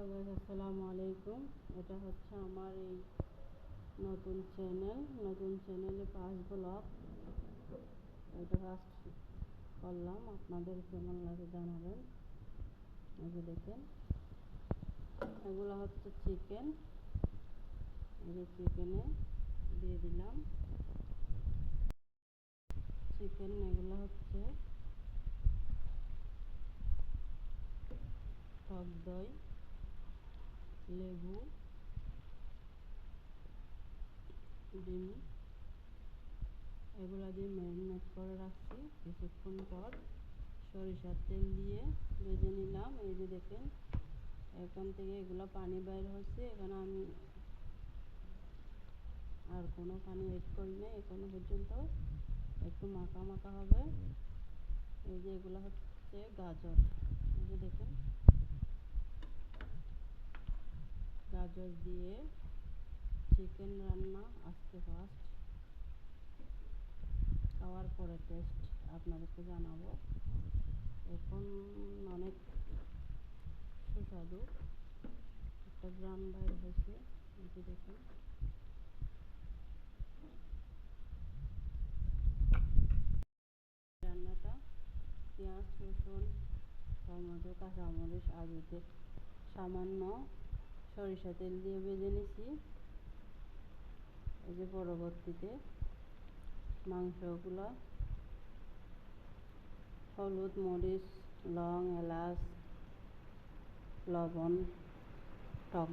আসসালামু আলাইকুম। এটা হচ্ছে আমার এই নতুন চ্যানেল, নতুন চ্যানেলে পাঁচ ব্লগ। এটা ফার্স্ট করলাম। আপনাদের কেমন লাগে জানাবেন। এই দেখেন, এগুলো হচ্ছে চিকেন এই চিকেনে দিয়ে দিলাম। চিকেন এগুলো হচ্ছে টক দই। লেবু ডিম এগুলো দিয়ে ম্যারিনেট করে রাখছি, কিছুক্ষণ পর সরিষার তেল দিয়ে ভেজে নিলাম। এই যে দেখেন, এখান থেকে এগুলো পানি বাইর হচ্ছে এখানে আমি আর কোনো পানি এড করি না এখনও পর্যন্ত। একটু মাখা মাখা হবে। এই যে এগুলো হচ্ছে গাজর। এই যে দেখেন গাজর দিয়ে চিকেন রান্না আজকে ফার্স্ট খাওয়ার পরে টেস্ট আপনাদেরকে জানাব। এখন অনেক সুস্বাদু একটা গ্রাম বাইর হয়েছে দেখুন। রান্নাটা পেঁয়াজ, রসুন, টমেটো, কাঁচামরিচ আলুতে সামান্য সরিষা তেল দিয়ে ভেজে নিছি। এই যে পরবর্তীতে মাংসগুলো, হলুদ, মরিচ, লং, এলাচ, লবণ, টক